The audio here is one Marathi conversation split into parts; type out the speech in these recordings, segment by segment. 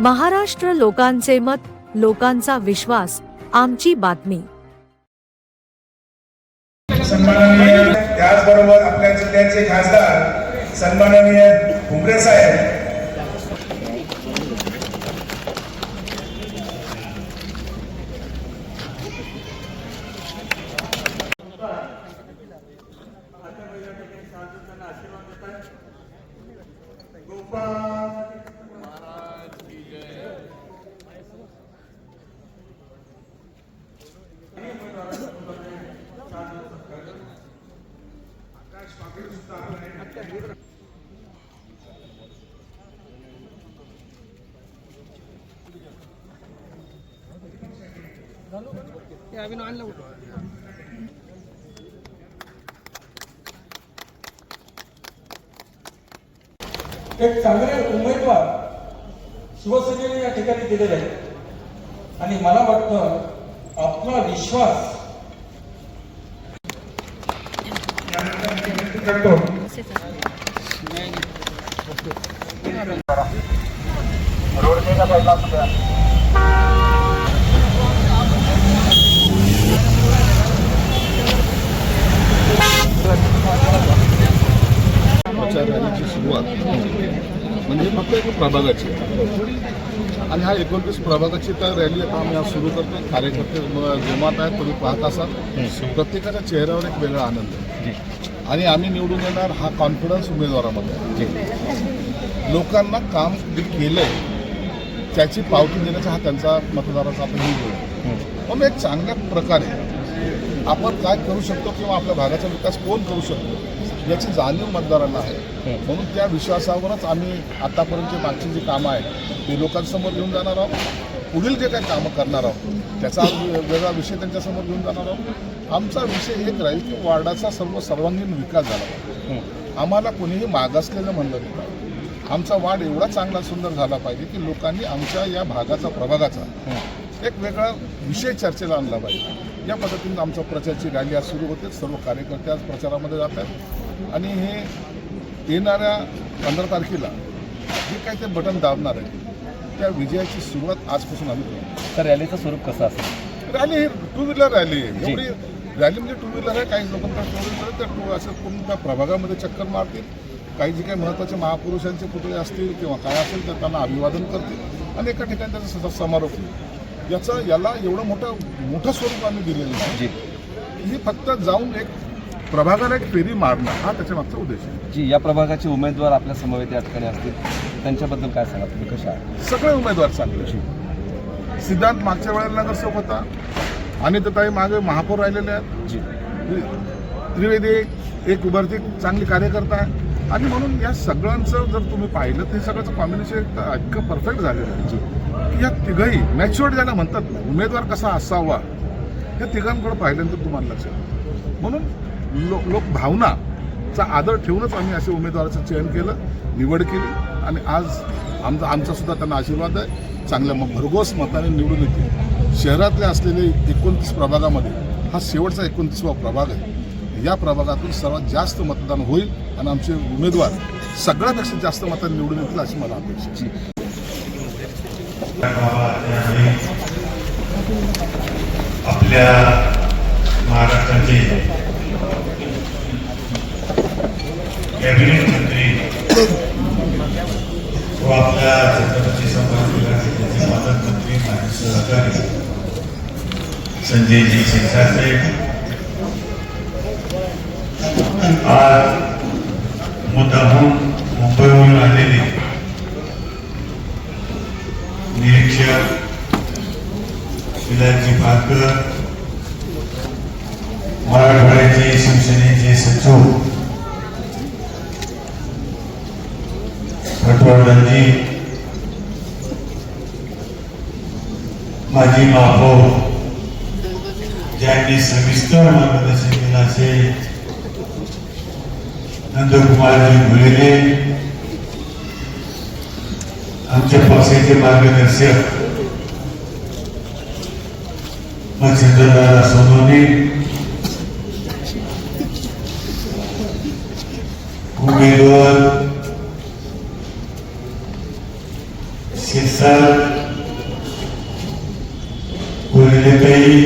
महाराष्ट्र लोकांचे मत लोकांचा विश्वास आमची बातमी. त्याचबरोबर आपल्या जिल्ह्याचे खासदार सन्माननीय साहेब एक चांगले उमेदवार शिवसेनेने या ठिकाणी दिलेले आहेत. आणि मला वाटतं आपला विश्वास करतो. प्रचार रॅलीची सुरुवात म्हणजे फक्त एक प्रभागाची. आणि हा एकोणतीस प्रभागाची तर रॅली आता आम्ही आज सुरू करतो कार्यकर्ते जोमात आहेत तुम्ही पाहत असाल. प्रत्येकाच्या चेहऱ्यावर एक वेगळा आनंद आहे. आणि आम्ही निवडून येणार हा कॉन्फिडन्स उमेदवारामध्ये आहे. लोकांना काम जे केलंय त्याची पावती देण्याचा हा त्यांचा मतदाराचा आपण आहे. म्हणून एक चांगल्या प्रकारे आपण काय करू शकतो किंवा आपल्या भागाचा विकास कोण करू शकतो याची जाणीव मतदारांना आहे. म्हणून त्या विश्वासावरच आम्ही आतापर्यंतची मागची जी कामं आहेत ती लोकांसमोर घेऊन जाणार आहोत. पुढील जे काही कामं करणार आहोत त्याचा वेगळा विषय त्यांच्यासमोर घेऊन जाणार आहोत. आमचा विषय एक राहील की वार्डाचा सर्व सर्वांगीण विकास झाला आम्हाला कोणीही मागासलेलं म्हणलं नाही आमचा वाढ एवढा चांगला सुंदर झाला पाहिजे की लोकांनी आमच्या या भागाचा प्रभागाचा एक वेगळा विषय चर्चेला आणला पाहिजे. या पद्धतीनं आमचा प्रचारची रॅली आज सुरू होते. सर्व कार्यकर्ते आज प्रचारामध्ये जात आहेत. आणि हे येणाऱ्या पंधरा तारखेला जे काही ते बटन दाबणार आहे त्या विजयाची सुरुवात आजपासून आम्ही करू तर रॅलीचं स्वरूप कसं असेल? रॅली ही टू व्हीलर रॅली आहे. एवढी रॅली म्हणजे टू व्हीलर आहे. काही लोकांना फोर व्हीलर त्या टू असं पूर्ण त्या प्रभागामध्ये चक्कर मारतील. काही जे काही महत्त्वाचे महापुरुषांचे पुतळे असतील किंवा काय असेल तर त्यांना अभिवादन करतील आणि एका ठिकाणी त्याचा समारोप होईल. याचा याला एवढं मोठं मोठं स्वरूप आम्ही दिलेलं आहे. जी. ही फक्त जाऊन एक प्रभागाला एक फेरी मारणं हा त्याच्या मागचा उद्देश आहे. जी या प्रभागाचे उमेदवार आपल्या समवेत या ठिकाणी असतील त्यांच्याबद्दल काय सांगा तुम्ही? कशा सगळे उमेदवार चांगले. सिद्धांत मागच्या वेळेला नगरसेवक होता. आणि तर काही मागे महापौर राहिलेले आहेत. जी. त्रिवेदी एक उभारती चांगली कार्यकर्ता आहे. आणि म्हणून या सगळ्यांचं जर तुम्ही पाहिलं तर हे सगळ्याचं कॉम्बिनेशन इतकं परफेक्ट झालेलं आहे. की या तिघही मॅच्युअर्ड ज्याला म्हणतात ना उमेदवार कसा असावा या तिघांकडे पाहिल्यानंतर तुम्हाला लक्षात. म्हणून लो लोक भावनाचा आदर ठेवूनच आम्ही असे उमेदवाराचं चयन केलं निवड केली आणि आज आमचा आमचासुद्धा त्यांना आशीर्वाद आहे. चांगल्या मग भरघोस मताने निवडून येते शहरातले असलेले एकोणतीस प्रभागामध्ये हा शेवटचा एकोणतीसवा प्रभाग आहे. या प्रभागातून सर्वात जास्त मतदान होईल आणि आमचे उमेदवार सगळ्यापेक्षा जास्त मतांनी निवडून येतील अशी मला अपेक्षा आहे. आपल्या महाराष्ट्राचे कॅबिनेट मंत्री व आपल्या छत्रपती संभाजी विद्यापीठाचे पालकमंत्री माझे सहकारी संजयजी शिरसाट आज मुद्दाहून मुंबईहून आलेले निरीक्षक विलाजी भाकर मराठवाड्याचे शिवसेनेचे सचिव पटवर्धनजी माझी मापो ज्यांनी सविस्तर मार्गदर्शन केलं असेल नंदकुमारजी घुलेले आमच्या पक्षाचे मार्गदर्शक मच्छिंद्रदादा सोनवणे उमेदवार सर गुरुदेवताई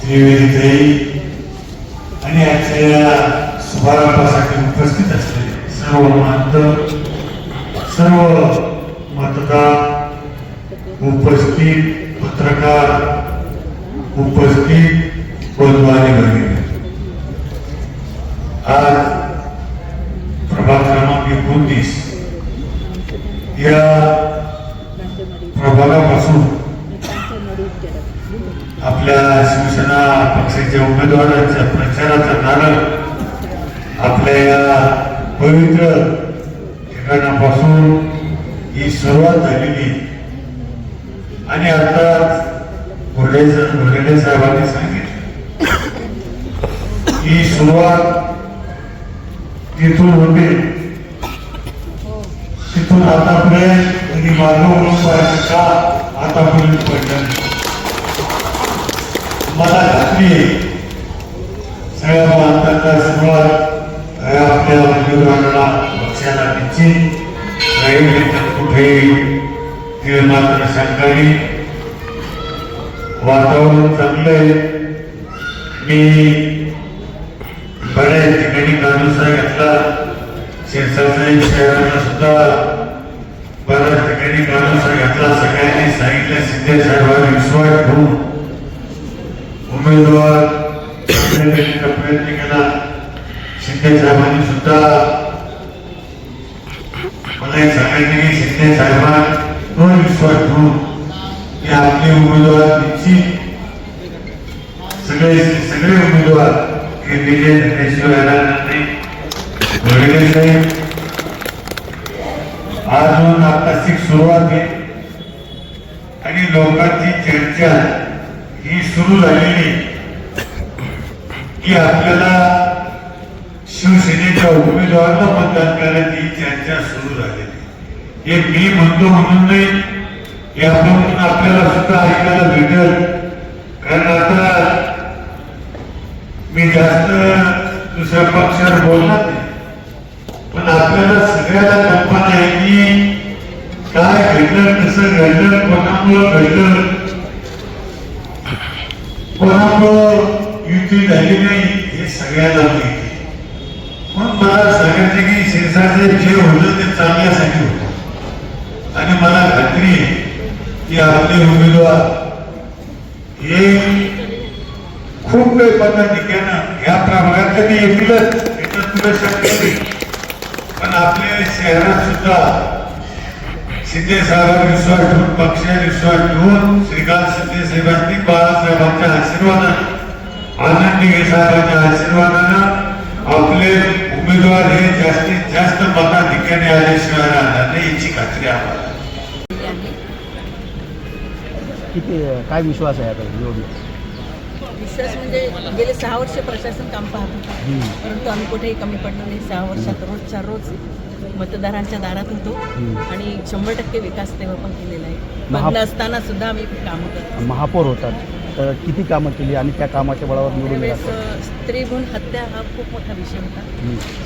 त्रिवेदीताई आणि आजच्या या शुभारंभासाठी उपस्थित असलेले सर्व मान्यवर सर्व मतदार उपस्थित पत्रकार उपस्थित बंधू भगिनी आज प्रभाग क्रमांक एकोणतीस या प्रभागापासून आपल्या शिवसेना पक्षाच्या उमेदवारांच्या प्रचाराचा नारळ आपल्या या पवित्र ठिकाणापासून ही सुरुवात झालेली आणि आता घोडे साहेबांनी सांगितलं. ही सुरुवात तिथून होते. तिथून आतापर्यंत आणि माझं का आतापर्यंत पडलं मला खात्री आहे सगळ्या प्रांतांना सुरुवात या आपल्या उमेदवाराला पक्षाला निश्चित राहील कुठेही ते मात्र सरकारी वातावरण चांगलं आहे. मी बऱ्याच ठिकाणी कानूसा घेतला. शिरसाई शहराला सुद्धा बऱ्याच ठिकाणी कानूसा घेतला. सगळ्यांनी सांगितलं शिंदे साहेबांनी विश्वास ठेवून उमेदवार करण्याचा प्रयत्न केला. शिंदे साहेबांनी सुद्धा मला एक सांगायचं की शिंदे साहेबांवर विश्वास ठेवून की आपले उमेदवार निश्चित सगळे सगळे उमेदवार हे विजय झाल्याशिवाय राहणार नाही. वगैरे साहेब आताची सुरुवात आहे. आणि लोकांची चर्चा ही सुरू झालेली की आपल्याला शिवसेनेच्या उमेदवाराला मतदान करण्याची ही चर्चा सुरू झालेली हे मी म्हणतो म्हणून नाही यापासून आपल्याला सुद्धा ऐकायला भेटल. कारण आता मी जास्त दुसऱ्या पक्षावर बोलणार नाही. पण आपल्याला सगळ्याला कल्पना आहे की काय घडलं कसं घडलं कोणामुळं घडलं कोणामुळं युती झाली नाही हे सगळ्याला माहिती. पण मला सांगायचं की शिरसाचे जे होतं ते चांगल्यासाठी होतं. आणि मला खात्री की आपले उमेदवार हे खूप काही ठिकाणं या प्रमाणात कधी येतीलच त्याच्यात तुला शक्य नाही. पण आपल्या शहरात सुद्धा शिंदे साहेबांवर विश्वास ठेवून पक्षावर विश्वास ठेवून श्रीकांत शिंदे साहेबांनी बाळासाहेबांच्या आशीर्वादाने आनंदी साहेबांच्या आशीर्वादानं आपले उमेदवार हे जास्तीत जास्त मताधिक्याने आल्याशिवाय राहणार नाही याची खात्री आम्हाला. किती काय विश्वास आहे आता निवडणूक विश्वास म्हणजे गेले सहा वर्ष प्रशासन काम पाहत होतं. परंतु आम्ही कुठेही कमी पडलो नाही. सहा वर्षात रोजच्या रोज मतदारांच्या दारात होतो. आणि शंभर टक्के विकास तेव्हा पण केलेला आहे. असताना सुद्धा आम्ही कामं करतो महापौर होतात. किती कामं केली आणि त्या कामाच्या बळावर निवडून गेला स्त्री भ्रूण हत्या हा खूप मोठा विषय होता.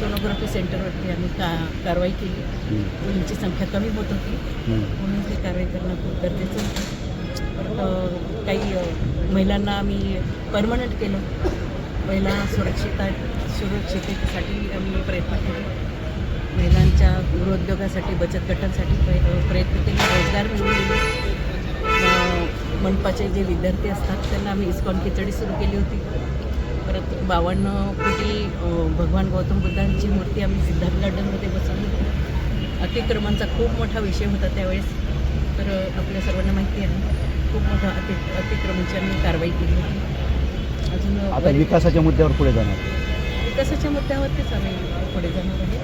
सोनोग्राफी सेंटरवरती आम्ही का कारवाई केली. मुलींची संख्या कमी होत होती. म्हणून ती कारवाई करणं खूप गरजेचं होतं. परत अ, काही अ, महिलांना आम्ही परमनंट केलं. महिला सुरक्षित सुरक्षिततेसाठी आम्ही प्रयत्न केले. महिलांच्या गृहोद्योगासाठी बचत गटांसाठी प्रय- प्रयत्न केले. रोजगार मिळवून दिले. मनपाचे जे विद्यार्थी असतात त्यांना आम्ही इस्कॉन खिचडी सुरू केली होती. परत बावन्न कोटी भगवान गौतम बुद्धांची मूर्ती आम्ही सिद्धार्थ गार्डनमध्ये बसवली होती. अतिक्रमणचा खूप मोठा विषय होता त्यावेळेस. तर आपल्या सर्वांना माहिती आहे खूप मोठा अति अतिक्रमणची आम्ही कारवाई केली होती. अजून आता विकासाच्या मुद्द्यावर पुढे जाणार. विकासाच्या मुद्द्यावरतीच आम्ही पुढे जाणार आहे.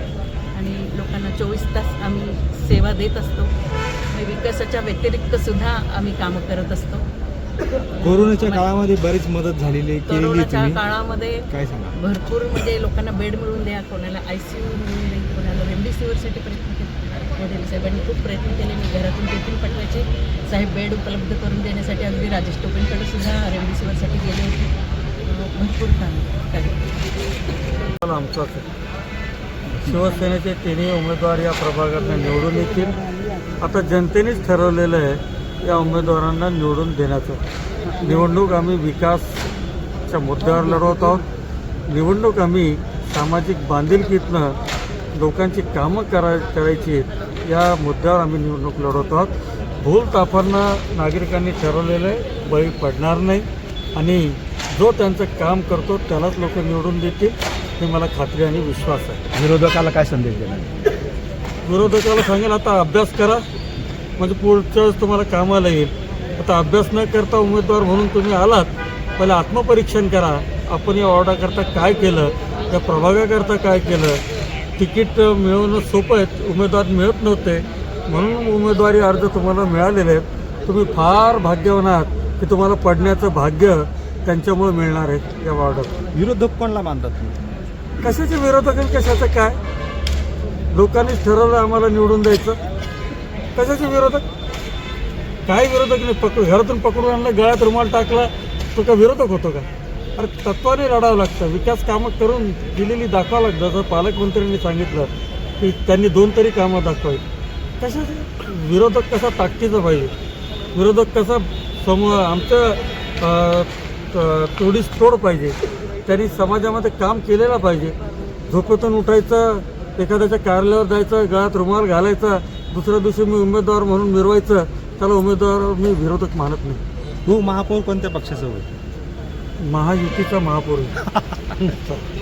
आणि लोकांना चोवीस तास आम्ही सेवा देत असतो. विकासाच्या व्यतिरिक्त सुद्धा आम्ही कामं करत असतो. कोरोनाच्या काळामध्ये बरीच मदत झालेली कोरोनाच्या काळामध्ये काय सांगा? भरपूर म्हणजे लोकांना बेड मिळवून द्या कोणाला आय सी यू मिळवून द्या कोणाला रेमडेसिवीरसाठी प्रयत्न केले. वडील साहेबांनी खूप प्रयत्न केले. मी घरातून टिफिन पाठवायचे. साहेब बेड उपलब्ध करून देण्यासाठी अगदी राजेश टोपेंकडे सुद्धा रेमडेसिवीरसाठी गेले होते. भरपूर काम आमचा शिवसेनेचे तिन्ही उमेदवार या प्रभागातून निवडून येतील. आता जनतेनेच ठरवलेलं आहे या उमेदवारांना निवडून देण्याचं. निवडणूक आम्ही विकासच्या मुद्द्यावर लढवत आहोत. निवडणूक आम्ही सामाजिक बांधिलकीतनं लोकांची कामं करा करायची या मुद्द्यावर आम्ही निवडणूक लढवत आहोत. भूल तापरणं नागरिकांनी ठरवलेलं आहे बळी पडणार नाही. आणि जो त्यांचं काम करतो त्यालाच लोक निवडून देतील. हे मला खात्री आणि विश्वास आहे. विरोधकाला काय संदेश देणार? विरोधकाला सांगेल आता अभ्यास करा. म्हणजे पुढच्या वेळेस तुम्हाला कामाला येईल. आता अभ्यास न करता उमेदवार म्हणून तुम्ही आलात पहिले आत्मपरीक्षण करा. आपण या वॉर्डाकरता काय केलं? या प्रभागाकरता काय केलं? तिकीट मिळवणं सोपं आहे. उमेदवार मिळत नव्हते. म्हणून उमेदवारी अर्ज तुम्हाला मिळालेले आहेत. तुम्ही फार भाग्यवान आहात की तुम्हाला पडण्याचं भाग्य त्यांच्यामुळे मिळणार आहे या वॉर्डात. विरोधक कोणला मानतात तुम्ही? कशाचे विरोधक आणि कशाचं काय? लोकांनीच ठरवलं आम्हाला निवडून द्यायचं. कशाचे विरोधक काय विरोधक नाही पकड घरातून पकडून आणलं गळ्यात रुमाल टाकला तो का विरोधक होतो का? अरे तत्वाने लढावं लागतं. विकास कामं करून दिलेली दाखवावं लागतं जसं पालकमंत्र्यांनी सांगितलं की त्यांनी दोन तरी कामं दाखवावी कशाचे? विरोधक कसा ताकदीचा पाहिजे? विरोधक कसा समूह आमचं तोडीस तोड पाहिजे? त्यांनी समाजामध्ये काम केलेलं पाहिजे. झोपेतून उठायचं एखाद्याच्या कार्यालयावर जायचं गळ्यात रुमाल घालायचा दुसऱ्या दिवशी मी उमेदवार म्हणून मिरवायचं त्याला उमेदवार मी विरोधक मानत नाही. तू महापौर कोणत्या पक्षाचं होईल महायुतीचा महापौर.